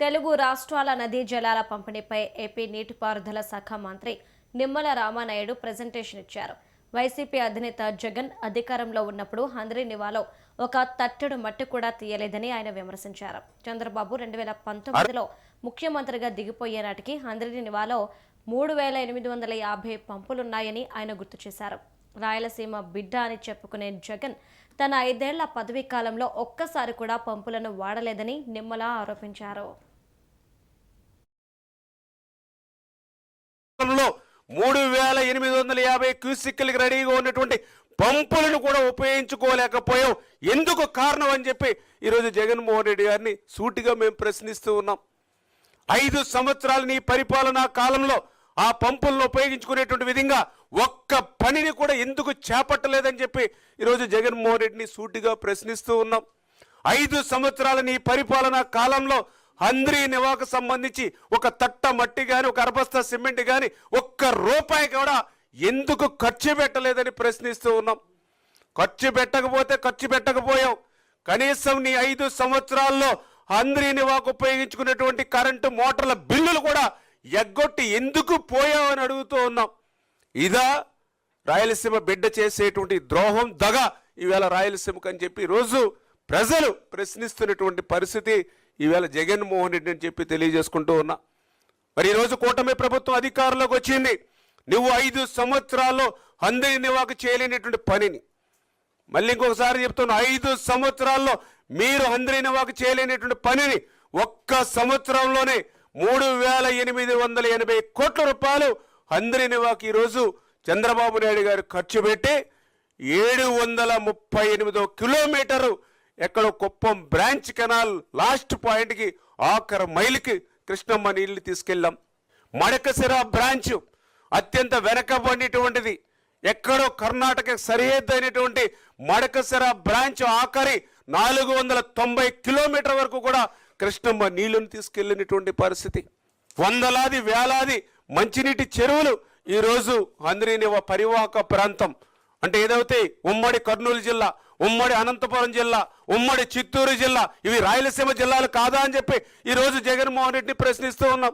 తెలుగు రాష్ట్రాల నదీ జలాల పంపిణీపై ఏపీ నీటిపారుదల శాఖ మంత్రి నిమ్మల రామానాయుడు ప్రజెంటేషన్ ఇచ్చారు. వైసీపీ అధినేత జగన్ అధికారంలో ఉన్నప్పుడు హంద్రీ నివాలో ఒక తట్టెడు మట్టి కూడా తీయలేదని ఆయన విమర్శించారు. చంద్రబాబు రెండు వేల పంతొమ్మిదిలో ముఖ్యమంత్రిగా దిగిపోయే నాటికి హంద్రీ నివాలో మూడు వేల ఎనిమిది వందల యాభై పంపులున్నాయని ఆయన గుర్తు చేశారు. రాయలసీమ బిడ్డ అని చెప్పుకునే జగన్ తన ఐదేళ్ళ పదవీ కాలంలో ఒక్కసారి కూడా పంపులను వాడలేదని నిమ్మల ఆరోపించారు. లో మూడు వేల ఎనిమిది వందల యాభై క్యూసిక్లకి రెడీగా ఉన్నటువంటి పంపులను కూడా ఉపయోగించుకోలేకపోయాం. ఎందుకు కారణం అని చెప్పి ఈరోజు జగన్మోహన్ రెడ్డి గారిని సూటిగా మేము ప్రశ్నిస్తూ ఉన్నాం. ఐదు సంవత్సరాల నీ పరిపాలనా కాలంలో ఆ పంపులను ఉపయోగించుకునేటువంటి విధంగా ఒక్క పనిని కూడా ఎందుకు చేపట్టలేదని చెప్పి ఈరోజు జగన్మోహన్ రెడ్డిని సూటిగా ప్రశ్నిస్తూ ఉన్నాం. ఐదు సంవత్సరాల నీ పరిపాలనా కాలంలో హంద్రీ నివాకు సంబంధించి ఒక తట్ట మట్టి కానీ ఒక అరబస్తా సిమెంట్ కానీ ఒక్క రూపాయి కూడా ఎందుకు ఖర్చు పెట్టలేదని ప్రశ్నిస్తూ ఉన్నాం. ఖర్చు పెట్టకపోతే ఖర్చు పెట్టకపోయాం. కనీసం నీ ఐదు సంవత్సరాల్లో హంద్రీ నివాకు ఉపయోగించుకునేటువంటి కరెంటు మోటార్ల బిల్లులు కూడా ఎగ్గొట్టి ఎందుకు పోయావని అడుగుతూ ఉన్నాం. ఇదా రాయలసీమ బిడ్డ చేసేటువంటి ద్రోహం దగ. ఈవేళ రాయలసీమకు అని చెప్పి రోజు ప్రజలు ప్రశ్నిస్తున్నటువంటి పరిస్థితి ఈవేళ జగన్మోహన్ రెడ్డి అని చెప్పి తెలియజేసుకుంటూ ఉన్నా. మరి ఈరోజు కూటమి ప్రభుత్వం అధికారంలోకి వచ్చింది. నువ్వు ఐదు సంవత్సరాల్లో అందరి నివాకు చేయలేనటువంటి పనిని. మళ్ళీ ఇంకొకసారి చెప్తున్నా ఐదు సంవత్సరాల్లో మీరు అందరి నివాకు చేయలేనటువంటి పనిని ఒక్క సంవత్సరంలోనే మూడు వేల ఎనిమిది వందల ఎనభై కోట్ల రూపాయలు అందరి నివాకు ఈరోజు చంద్రబాబు నాయుడు గారు ఖర్చు పెట్టి ఏడు వందల ముప్పై ఎనిమిదో కిలోమీటరు ఎక్కడో కుప్పం బ్రాంచ్ కెనాల్ లాస్ట్ పాయింట్కి ఆఖరి మైలుకి కృష్ణమ్మ నీళ్ళు తీసుకెళ్ళాం. మడకసిర బ్రాంచ్ అత్యంత వెనకబడినటువంటిది. ఎక్కడో కర్ణాటక సరిహద్దు అయినటువంటి మడకసిర బ్రాంచ్ ఆఖరి నాలుగు వందల తొంభై కిలోమీటర్ వరకు కూడా కృష్ణమ్మ నీళ్ళను తీసుకెళ్ళినటువంటి పరిస్థితి. వందలాది వేలాది మంచినీటి చెరువులు ఈరోజు అందరిని పరివాహక ప్రాంతం. అంటే ఏదైతే ఉమ్మడి కర్నూలు జిల్లా ఉమ్మడి అనంతపురం జిల్లా ఉమ్మడి చిత్తూరు జిల్లా ఇవి రాయలసీమ జిల్లాలు కాదా అని చెప్పి ఈరోజు జగన్మోహన్ రెడ్డిని ప్రశ్నిస్తూ ఉన్నాం.